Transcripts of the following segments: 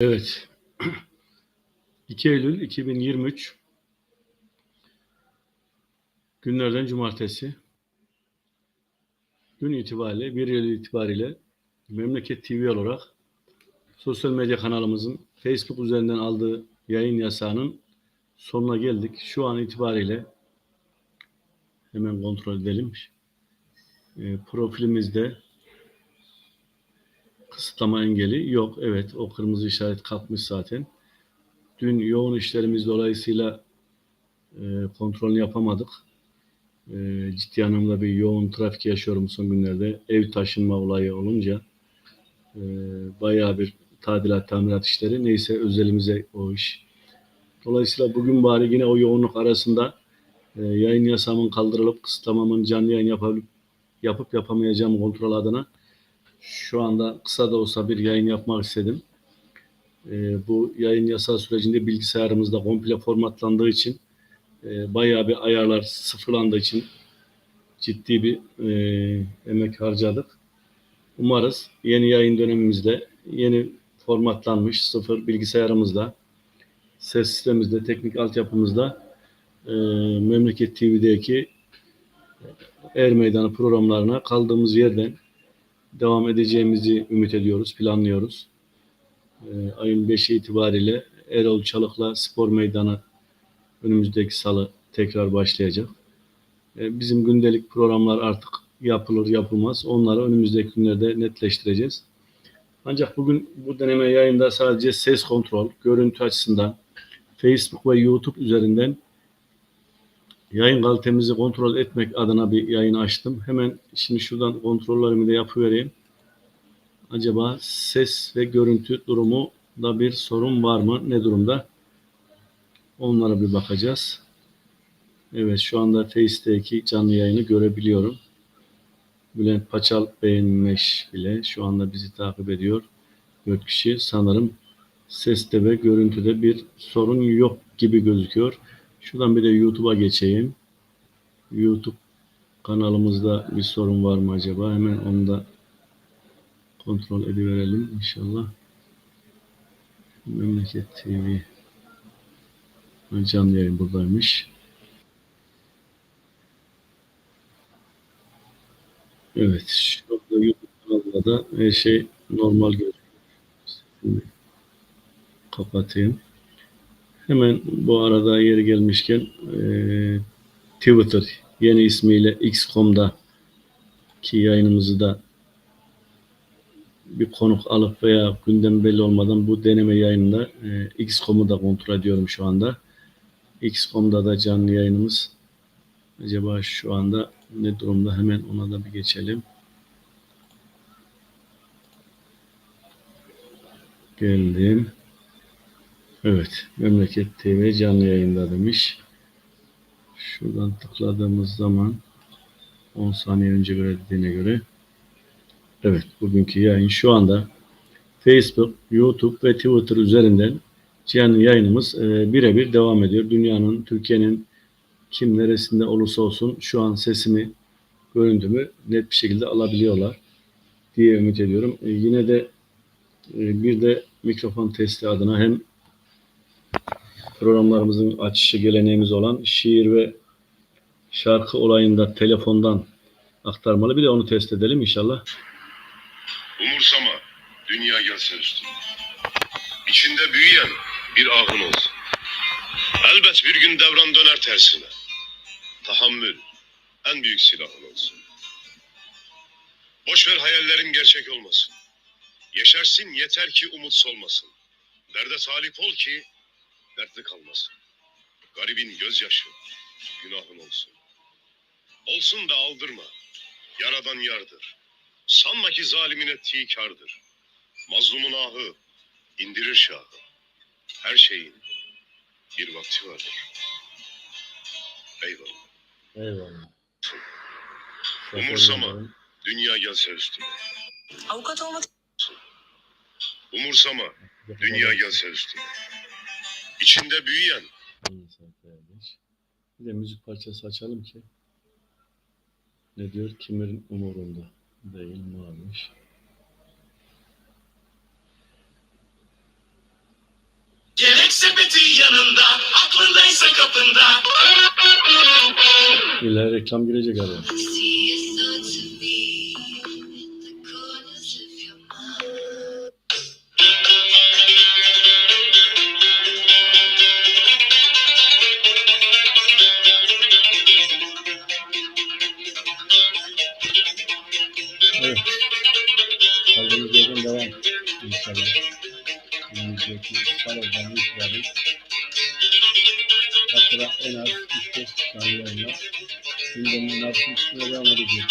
Evet. 2 Eylül 2023 günlerden cumartesi. Gün itibariyle 1 Eylül itibariyle Memleket TV olarak sosyal medya kanalımızın Facebook üzerinden aldığı yayın yasağının sonuna geldik. Şu an itibariyle hemen kontrol edelim. E, profilimizde kısıtlama engeli yok. Evet o kırmızı işaret kalkmış zaten. Dün yoğun işlerimiz dolayısıyla e, kontrolünü yapamadık. E, ciddi anlamda bir yoğun trafik yaşıyorum son günlerde. Ev taşınma olayı olunca e, bayağı bir tadilat, tamirat işleri. Neyse özelimize o iş. Dolayısıyla bugün bari yine o yoğunluk arasında e, yayın yasamın kaldırılıp kısıtlamamın canlı yayın yapabilip, yapıp yapamayacağım kontrol adına şu anda kısa da olsa bir yayın yapmak istedim. E, bu yayın yasa sürecinde bilgisayarımızda komple formatlandığı için e, bayağı bir ayarlar sıfırlandığı için ciddi bir e, emek harcadık. Umarız yeni yayın dönemimizde yeni formatlanmış sıfır bilgisayarımızda ses sistemimizde, teknik altyapımızda e, Memleket TV'deki Er Meydanı programlarına kaldığımız yerden devam edeceğimizi ümit ediyoruz, planlıyoruz. E, ayın 5'i itibariyle Erol Çalık'la spor meydanı önümüzdeki salı tekrar başlayacak. E, bizim gündelik programlar artık yapılır yapılmaz. Onları önümüzdeki günlerde netleştireceğiz. Ancak bugün bu deneme yayında sadece ses kontrol, görüntü açısından Facebook ve YouTube üzerinden yayın kalitemizi kontrol etmek adına bir yayın açtım. Hemen şimdi şuradan kontrollerimi de yapıvereyim. Acaba ses ve görüntü durumu da bir sorun var mı? Ne durumda? Onlara bir bakacağız. Evet şu anda Face'teki canlı yayını görebiliyorum. Bülent Paçal beğenmiş bile. Şu anda bizi takip ediyor. 4 kişi sanırım seste ve görüntüde bir sorun yok gibi gözüküyor. Şuradan bir de YouTube'a geçeyim. YouTube kanalımızda bir sorun var mı acaba? Hemen onu da kontrol ediverelim inşallah. Memleket TV canlı yayın buradaymış. Evet, şurada YouTube kanalında da her şey normal gözüküyor. Kapatayım. Hemen bu arada yeri gelmişken e, Twitter yeni ismiyle X.com'da ki yayınımızı da bir konuk alıp veya gündem belli olmadan bu deneme yayınında e, X.com'u da kontrol ediyorum şu anda. X.com'da da canlı yayınımız acaba şu anda ne durumda hemen ona da bir geçelim. Geldim. Evet, Memleket TV canlı yayında demiş. Şuradan tıkladığımız zaman 10 saniye önce göre dediğine göre Evet, bugünkü yayın şu anda Facebook, YouTube ve Twitter üzerinden canlı yayınımız e, birebir devam ediyor. Dünyanın, Türkiye'nin kim neresinde olursa olsun şu an sesimi, görüntümü net bir şekilde alabiliyorlar diye ümit ediyorum. E, yine de e, bir de mikrofon testi adına hem programlarımızın açışı geleneğimiz olan şiir ve şarkı olayında telefondan aktarmalı. Bir de onu test edelim inşallah. Umursama, dünya gelse üstüne. İçinde büyüyen bir ahın olsun. Elbet bir gün devran döner tersine. Tahammül, en büyük silahın olsun. Boş ver hayallerin gerçek olmasın. Yeşersin yeter ki umut solmasın. Derde talip ol ki dertli kalmasın. Garibin gözyaşı, günahın olsun. Olsun da aldırma. Yaradan yardır. Sanma ki zalimin ettiği kardır. Mazlumun ahı indirir şahı. Her şeyin bir vakti vardır. Eyvallah. Eyvallah. Umursama. Dünya gelse üstüne. Avukat olmak Umursama. Dünya gelse üstüne içinde büyüyen. Bir de müzik parçası açalım ki ne diyor? Kimin umurunda değil varmış. Gerek sepeti yanında, aklındaysa kapında. İlla reklam girecek araya. Haftada en az 3-5 canlı yayınlar gündemin nasıl üstüne devam edecek.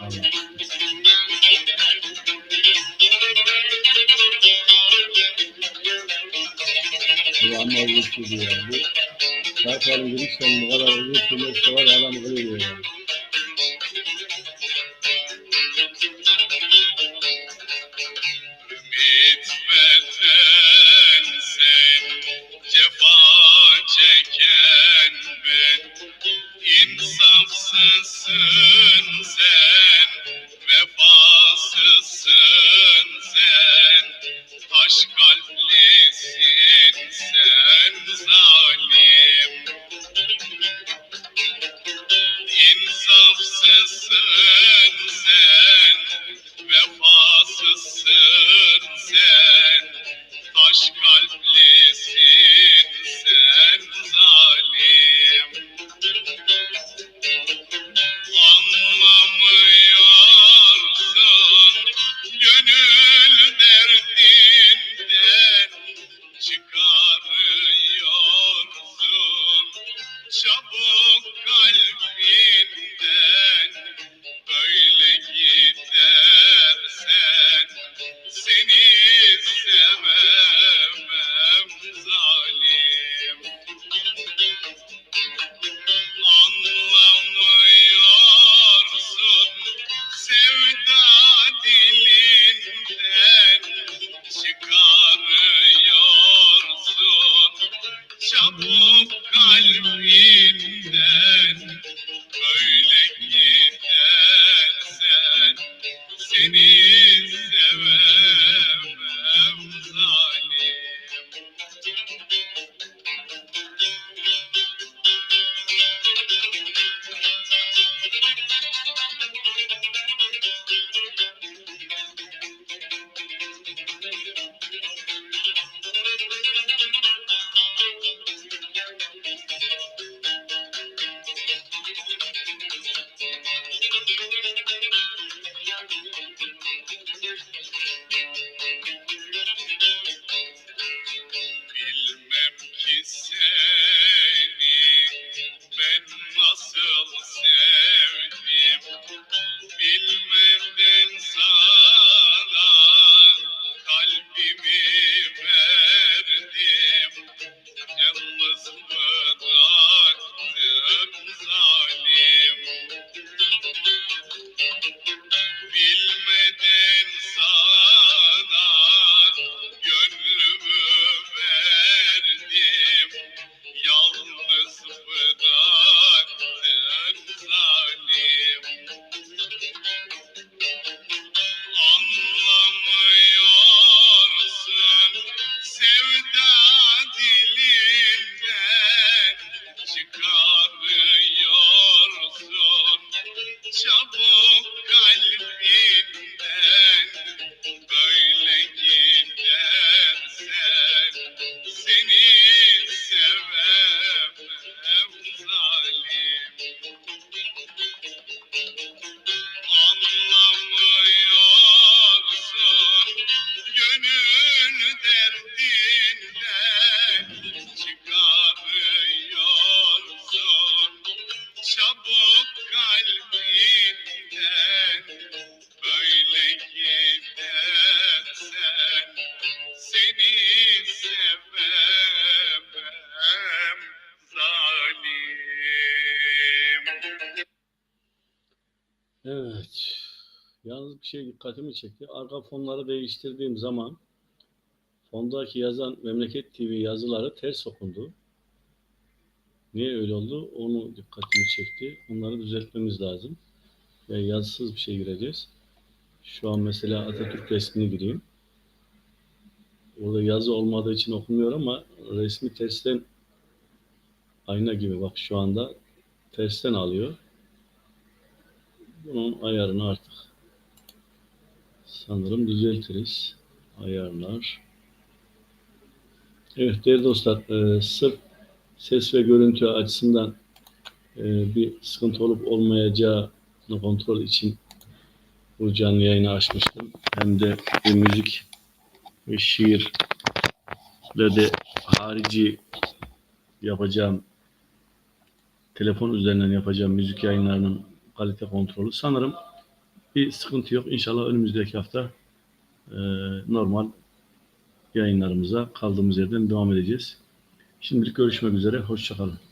Allah. Bu amma uzun sürdü ya. Bu girişten bu kadar uzun sürmesi var ya adam kırıyor. sensin sen. gönül derdinden çıkarıyorsun çabuk kalbinden böyle gidersen seni sevemem zalim. Evet. Yalnız bir şey dikkatimi çekti. Arka fonları değiştirdiğim zaman fondaki yazan Memleket TV yazıları ters okundu. Niye öyle oldu? Onu dikkatimi çekti. Onları düzeltmemiz lazım. Ve yazısız bir şey gireceğiz. Şu an mesela Atatürk resmini gireyim. Orada yazı olmadığı için okumuyor ama resmi tersten ayna gibi bak şu anda tersten alıyor. Bunun ayarını artık sanırım düzeltiriz. Ayarlar. Evet değerli dostlar e, sırf ses ve görüntü açısından e, bir sıkıntı olup olmayacağını kontrol için bu canlı yayını açmıştım. Hem de bir müzik ve şiir ve de harici yapacağım telefon üzerinden yapacağım müzik yayınlarının kalite kontrolü sanırım bir sıkıntı yok. İnşallah önümüzdeki hafta e, normal yayınlarımıza kaldığımız yerden devam edeceğiz. Şimdilik görüşmek üzere. Hoşçakalın.